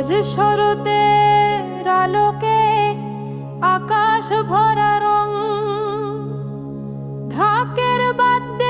শরতের আলোকে আকাশ ভরা রং ঢাকের বাদ্যে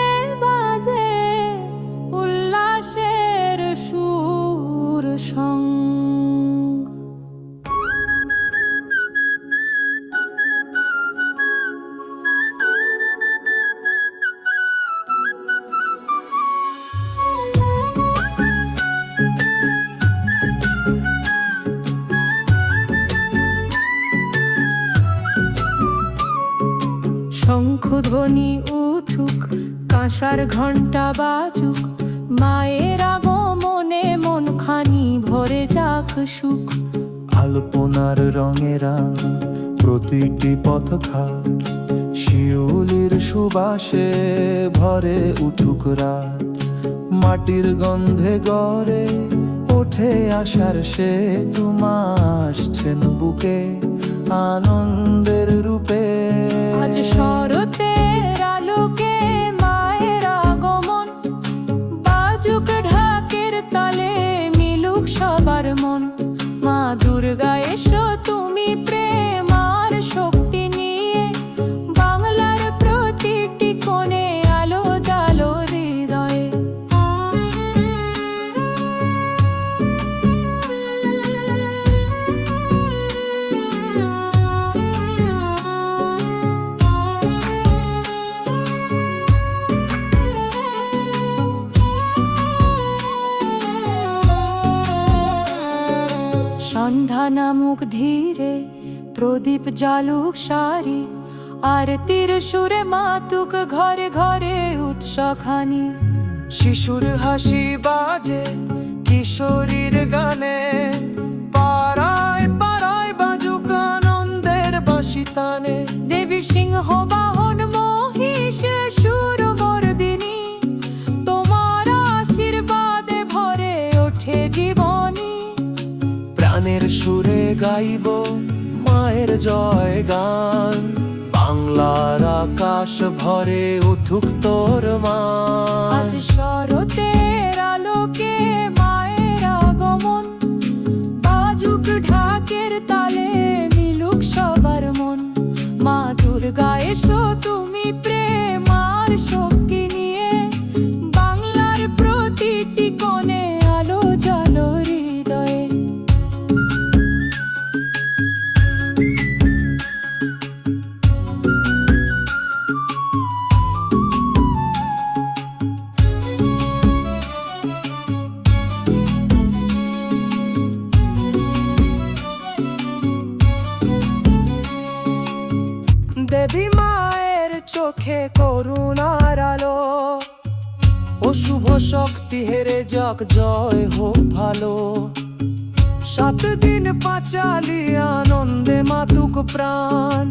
শঙ্খধ্বনি উঠুক, কাঁসার ঘণ্টা বাজুক, মায়ের আগমনে মন খানি ভরে যাক সুখ। আলপনার রঙেরা প্রতিটি পথঘাট, শিউলির সুবাসে ভরে উঠুক রাত। মাটির গন্ধে গড়ে ওঠে আসার সে আসছেন বুকে আনন্দের মা সন্ধ্যা নামুক ধীরে, প্রদীপ জালুক সারি আর তীর সুরে মাতুক ঘরে ঘরে উৎসখানি। শিশুর হাসি বাজে কিশোরীর গানে, পাড়ায় পাড়ায় বাজুক আনন্দের বাসিতানে। দেবী সিংহ সুরে গাইব মায়ের জয় গান। বাংলার আকাশ ভরে উঠুক তোর মা। আজ শরতের আলোকে মায়ের আগমন, বাজুক ঢাকের তালে মিলুক সবার মন। মা দুর্গা, এসো তুমি প্রেম দেবী মায়ের চোখে করুণার আলো অশুভ শক্তি হেরে যাক, জয় হোক ভালো। সাত দিন পাঁচালি আনন্দে মাতুক প্রাণ,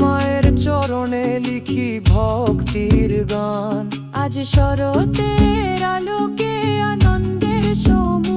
মায়ের চরণে লিখি ভক্তির গান। আজ শরতের আলোকে আনন্দের সমুদ্র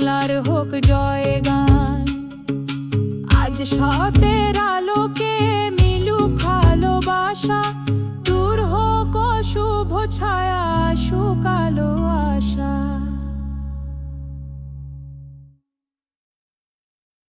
বাংলার হোক জয় গান। আজ সতের আলোকে মিলুক ভালোবাসা, দূর হোক শুভ ছায়া, সুকালো আশা।